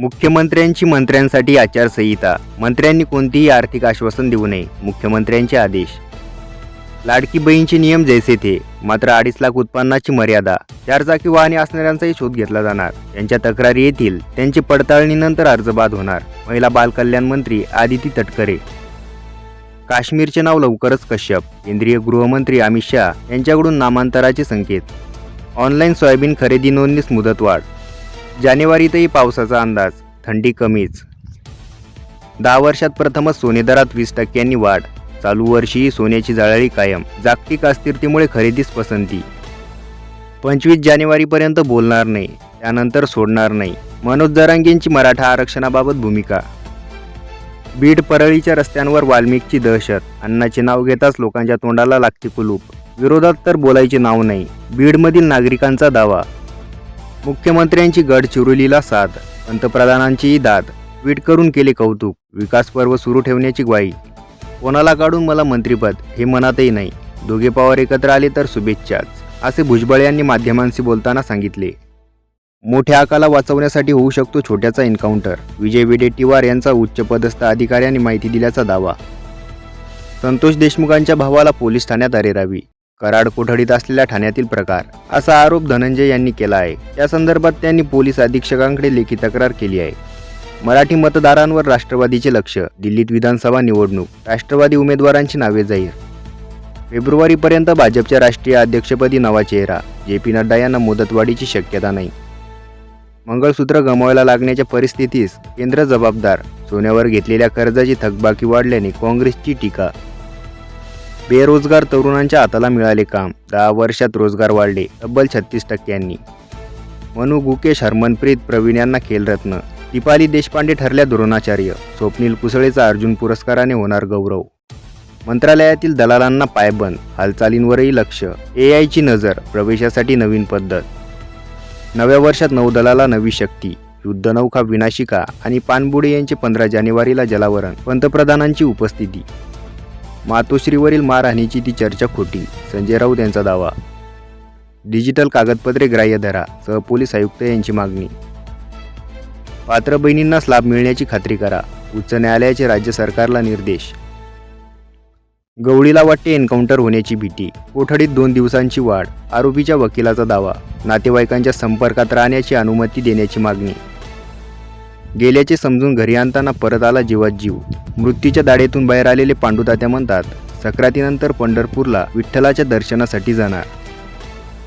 मुख्यमंत्र्यांची मंत्र्यांसाठी आचारसंहिता. मंत्र्यांनी कोणतीही आर्थिक आश्वासन देऊ नये मुख्यमंत्र्यांचे आदेश. लाडकी बहीणचे नियम जैसे थे मात्र अडीच लाख उत्पन्नाची मर्यादा. चारचाकी वाहने असणाऱ्यांचाही शोध घेतला जाणार. त्यांच्या तक्रारी येतील त्यांची पडताळणीनंतर अर्ज बाद होणार. महिला बालकल्याण मंत्री आदिती तटकरे. काश्मीरचे नाव लवकरच कश्यप. केंद्रीय गृहमंत्री अमित शहा यांच्याकडून नामांतराचे संकेत. ऑनलाईन सोयाबीन खरेदी नोंदणीस मुदतवाढ. जानेवारीतही पावसाचा अंदाज थंडी कमीच. दहा वर्षात प्रथमच सोने दरात वीस टक्क्यांनी वाढ. चालू वर्षीही सोन्याची जळाळी कायम. जागतिक अस्थिरतेमुळे खरेदीस पसंती. पंचवीस जानेवारीपर्यंत बोलणार नाही. त्यानंतर सोडणार नाही. मनोज जरांगेंची मराठा आरक्षणाबाबत भूमिका. बीड परळीच्या रस्त्यांवर वाल्मिकची दहशत. अण्णाचे नाव घेताच लोकांच्या तोंडाला लागते कुलूप. विरोधात तर बोलायचे नाव नाही. बीडमधील नागरिकांचा दावा. मुख्यमंत्र्यांची गडचिरोलीला साथ पंतप्रधानांचीही दाद. ट्विट करून केले कौतुक. विकास पर्व सुरू ठेवण्याची ग्वाही. कोणाला काढून मला मंत्रिपद हे मनातही नाही. दोघे पवार एकत्र आले तर शुभेच्छाच असे भुजबळ यांनी माध्यमांशी बोलताना सांगितले. मोठ्या आकाला वाचवण्यासाठी होऊ शकतो छोट्याचा एन्काउंटर. विजय विडेट्टीवार यांचा उच्चपदस्थ अधिकाऱ्यांनी माहिती दिल्याचा दावा. संतोष देशमुखांच्या भावाला पोलीस ठाण्यात अरेरावी. कराड कोठडीत असलेल्या ठाण्यातील प्रकार. असा आरोप धनंजय यांनी केला आहे. या संदर्भात त्यांनी पोलीस अधीक्षकांकडे लेखी तक्रार केली आहे. मराठी मतदारांवर राष्ट्रवादीचे लक्ष दिल्लीत विधानसभा निवडणूक राष्ट्रवादी उमेदवारांची नावे जाहीर. फेब्रुवारीपर्यंत भाजपच्या राष्ट्रीय अध्यक्षपदी नवा चेहरा जे पी नड्डा यांना मुदतवाढीची शक्यता नाही. मंगळसूत्र गमावायला लागण्याच्या परिस्थितीस केंद्र जबाबदार सोन्यावर घेतलेल्या कर्जाची थकबाकी वाढल्याने काँग्रेसची टीका बेरोजगार तरुणांच्या हाताला मिळाले काम. दहा वर्षात रोजगार वाढले तब्बल छत्तीस टक्क्यांनी मनू गुकेश हरमनप्रीत प्रवीण यांना खेलरत्न. दीपाली देशपांडे ठरल्या द्रोणाचार्य. स्वप्नील कुसळेचा अर्जुन पुरस्काराने होणार गौरव. मंत्रालयातील दलालांना पायबंद हालचालींवरही लक्ष. ए आयची नजर प्रवेशासाठी नवीन पद्धत. नव्या वर्षात नौदलाला नवी शक्ती. युद्धनौका विनाशिका आणि पाणबुडे यांचे पंधरा जानेवारीला जलावरण. पंतप्रधानांची उपस्थिती. मातोश्रीवरील मारहाणीची ती चर्चा खोटी. संजय राऊत यांचा दावा. डिजिटल कागदपत्रे ग्राह्य धरा सहपोलीस आयुक्त यांची मागणी. पात्र बहिणींनाच लाभ मिळण्याची खात्री करा उच्च न्यायालयाचे राज्य सरकारला निर्देश. गवळीला वाटते एन्काउंटर होण्याची भीती कोठडीत दोन दिवसांची वाढ आरोपीच्या वकिलाचा दावा नातेवाईकांच्या संपर्कात राहण्याची अनुमती देण्याची मागणी. गेल्याचे समजून घरी आणताना परत आला जीवात जीव. मृत्यूच्या दाढेतून बाहेर आलेले पांडुतात्या म्हणतात सक्रातीनंतर पंढरपूरला विठ्ठलाच्या दर्शनासाठी जाणार.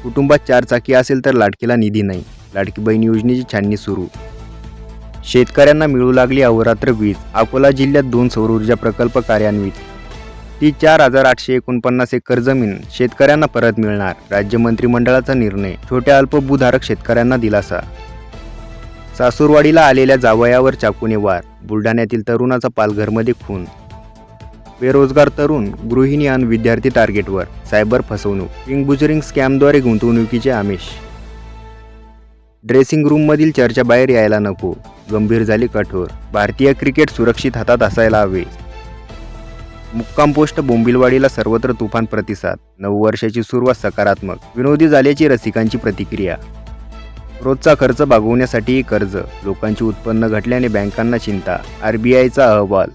कुटुंबात चार चाकी असेल तर लाडकीला निधी नाही. लाडकी बहीण योजनेची छाननी सुरू. शेतकऱ्यांना मिळू लागली अहोरात्र वीज. अकोला जिल्ह्यात दोन सौर ऊर्जा प्रकल्प कार्यान्वित. ती चार हजार आठशे एकोणपन्नास एकर जमीन शेतकऱ्यांना परत मिळणार राज्य मंत्रिमंडळाचा निर्णय छोट्या अल्पभूधारक शेतकऱ्यांना दिलासा. सासूरवाडीला आलेल्या जावयावर चाकूने वार. बुलढाण्यातील तरुणाचा पालघरमध्ये खून. बेरोजगार तरुण गृहिणी आणि विद्यार्थी टार्गेटवर. सायबर फसवणूक. किंगबुजरिंग स्कॅमद्वारे गुंतवणुकीचे आमिष. ड्रेसिंग रूममधील चर्चा बाहेर यायला नको. गंभीर झाली कठोर. भारतीय क्रिकेट सुरक्षित हातात असायला हवे. मुक्काम पोस्ट बोंबिलवाडीला सर्वत्र तुफान प्रतिसाद. नऊ वर्षाची सुरुवात सकारात्मक. विनोदी झाल्याची रसिकांची प्रतिक्रिया. रोजचा खर्च भागवण्यासाठी कर्ज लोकांची उत्पन्न घटल्याने बँकांना चिंता आर बी आयचा अहवाल.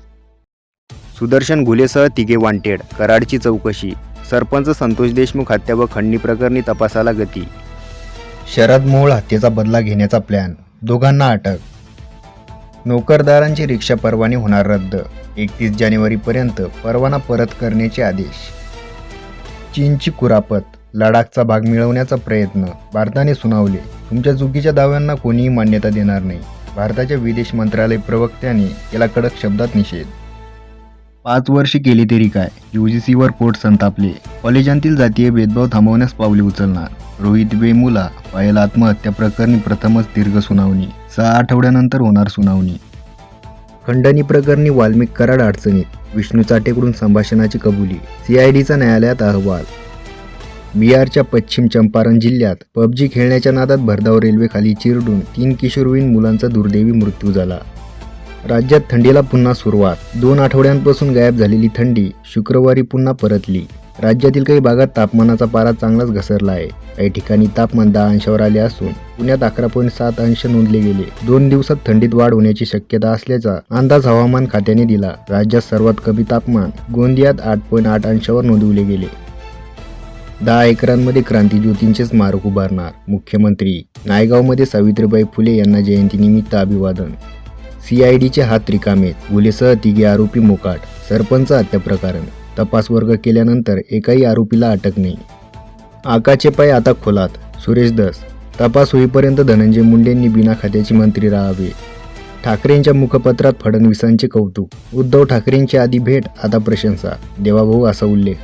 सुदर्शन घुलेसह तिघे वांटेड कराडची चौकशी सरपंच संतोष देशमुख हत्या व खंडणी प्रकरणी तपासाला गती. शरद मोहोळ हत्येचा बदला घेण्याचा प्लॅन दोघांना अटक. नोकरदारांची रिक्षा परवाने होणार रद्द एकतीस जानेवारीपर्यंत परवाना परत करण्याचे आदेश. चीनची कुरापत लडाखचा भाग मिळवण्याचा प्रयत्न भारताने सुनावले. तुमच्या चुकीच्या दाव्यांना कोणीही मान्यता देणार नाही. भारताच्या विदेश मंत्रालय प्रवक्त्याने याला कडक शब्दात निषेध. पाच वर्षे केली तरी काय? यू जी सीवर कोर्ट संतापले. कॉलेजांतील जातीय भेदभाव थांबवण्यास पावले उचलणार. रोहित वेमुला पायल आत्महत्या प्रकरणी प्रथमच दीर्घ सुनावणी. सहा आठवड्यानंतर होणार सुनावणी. खंडणी प्रकरणी वाल्मिक कराड अडचणीत. विष्णू चाटेकडून संभाषणाची कबुली. सीआयडीचा न्यायालयात अहवाल. बिहारच्या पश्चिम चंपारण जिल्ह्यात पबजी खेळण्याच्या नादात भरधाव रेल्वेखाली चिरडून तीन किशोरवयीन मुलांचा दुर्दैवी मृत्यू झाला. राज्यात थंडीला पुन्हा सुरुवात. दोन आठवड्यांपासून गायब झालेली थंडी शुक्रवारी पुन्हा परतली. राज्यातील काही भागात तापमानाचा पारा चांगलाच घसरला आहे काही ठिकाणी तापमान दहा अंशावर आले असून पुण्यात अकरा पॉईंट सात अंश नोंदले गेले. दोन दिवसात थंडीत वाढ होण्याची शक्यता असल्याचा अंदाज हवामान खात्याने दिला. राज्यात सर्वात कमी तापमान गोंदियात आठ पॉईंट आठ अंशावर नोंदवले गेले. दहा एकरांमध्ये क्रांतीज्योतींचे स्मारक उभारणार मुख्यमंत्री. नायगावमध्ये सावित्रीबाई फुले यांना जयंतीनिमित्त अभिवादन. सीआयडीचे हात रिकामेत गुलेसह तिघे आरोपी मोकाट सरपंच हत्या प्रकरण तपास वर्ग केल्यानंतर एकाही आरोपीला अटक नाही. आकाचे पाय आता खोलात सुरेश दस तपास होईपर्यंत धनंजय मुंडेंनी बिना खात्याचे मंत्री राहावे. ठाकरेंच्या मुखपत्रात फडणवीसांचे कौतुक उद्धव ठाकरेंची आधी भेट आता प्रशंसा देवाभाऊ असा उल्लेख.